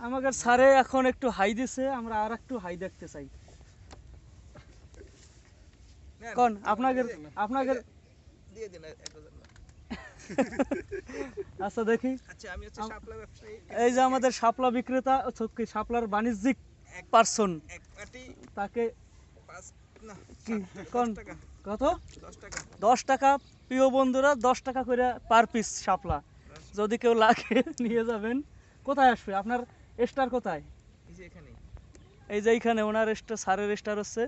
আমাদের স্যারে এখন একটু হাই দিছে আমরা আর একটু হাই দেখতে চাই। কোন আপনাদের আপনাদের দিয়ে দিন। আচ্ছা দেখি। আচ্ছা আমি হচ্ছে শাপলা ব্যবসায়ী। এই যে আমাদের শাপলা বিক্রেতা কি শাপলার বাণিজ্যিক পার্সন তাকে কোন? কত? দশ টাকা। দশ টাকা প্রিয় বন্ধুরা দশ টাকা করে পার পিস শাপলা। যদি কেউ লাগে নিয়ে যাবেন। কোথায় আসবে? আপনার স্টার কোথায়? এই যে এই যে এইখানে ওনার স্টার সারের স্টার হচ্ছে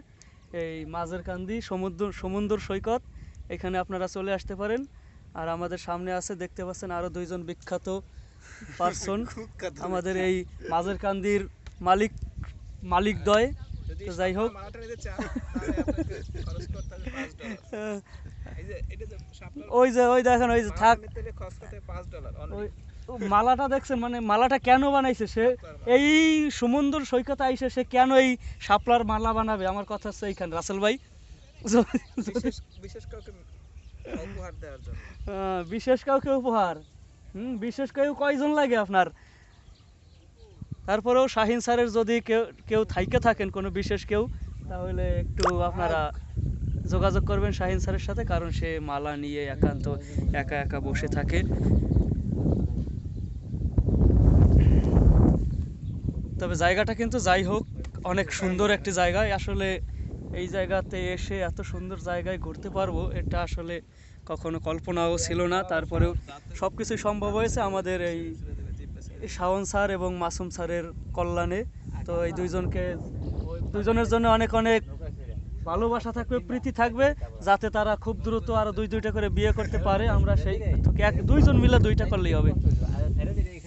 এই মাঝের কান্দি সমুদ্র সমুদ্র সৈকত। এখানে আপনারা চলে আসতে পারেন। আর আমাদের সামনে আছে দেখতে পাচ্ছেন আরও দুইজন বিখ্যাত পার্সন আমাদের এই মাঝের কান্দির মালিক মালিক দয়। তো যাই হোক। ওই যে ওই দেখেন ওই যে থাক। মালাটা দেখছেন মানে মালাটা কেন বানাইছে সে? এই সমুদ্র সৈকতে আইসে সে কেন এই শাপলার মালা বানাবে? আমার কথা হচ্ছে এইখানে। রাসেল ভাই? বিশেষ বিশেষ কাউকে উপহার দেওয়ার জন্য। বিশেষ কাউকে উপহার। হুম বিশেষ কেউ কয়জন লাগে আপনার? তারপরেও শাহিন স্যারের যদি কেউ কেউ থাইকে থাকেন কোনো বিশেষ কেউ তাহলে একটু আপনারা যোগাযোগ করবেন শাহিন স্যারের সাথে কারণ সে মালা নিয়ে একান্ত একা একা বসে থাকে। তবে জায়গাটা কিন্তু যাই হোক, অনেক সুন্দর একটি জায়গায়। আসলে এই জায়গাতে এসে এত সুন্দর জায়গায় ঘুরতে পারব, এটা আসলে কখনো কল্পনাও ছিল না। তারপরেও সব কিছুই সম্ভব হয়েছে আমাদের এই শাওন স্যার এবং মাসুম স্যারের কল্যাণে। তো এই দুইজনকে, দুইজনের জন্য অনেক অনেক ভালোবাসা থাকবে, প্রীতি থাকবে, যাতে তারা খুব দ্রুত আরও দুই দুইটা করে বিয়ে করতে পারে। আমরা সেই এক দুইজন মিলে দুইটা করলেই হবে।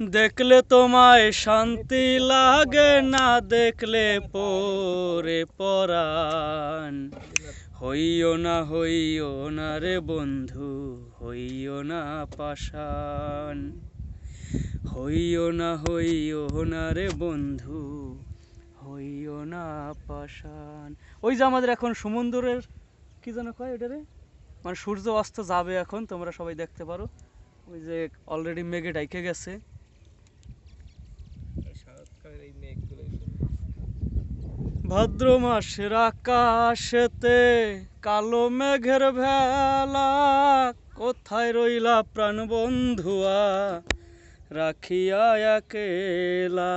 দেখলে তোমায় শান্তি লাগে না, দেখলে পরে পরাণ। হইও না হইও না রে বন্ধু, হইও না পাশান হইও না হইও না রে বন্ধু, হইও না পাশান ওই যে আমাদের এখন সমুদ্রের কি যেন কয় ওটা রে? মানে সূর্য অস্ত যাবে এখন, তোমরা সবাই দেখতে পারো। ওই যে অলরেডি মেঘে ডাইকে গেছে। মেঘগুলো ভাদ্র মাসের আকাশেতে কালো মেঘের ভেলা কোথায় রইলা প্রাণ বন্ধুয়া রাখিয়া একেলা?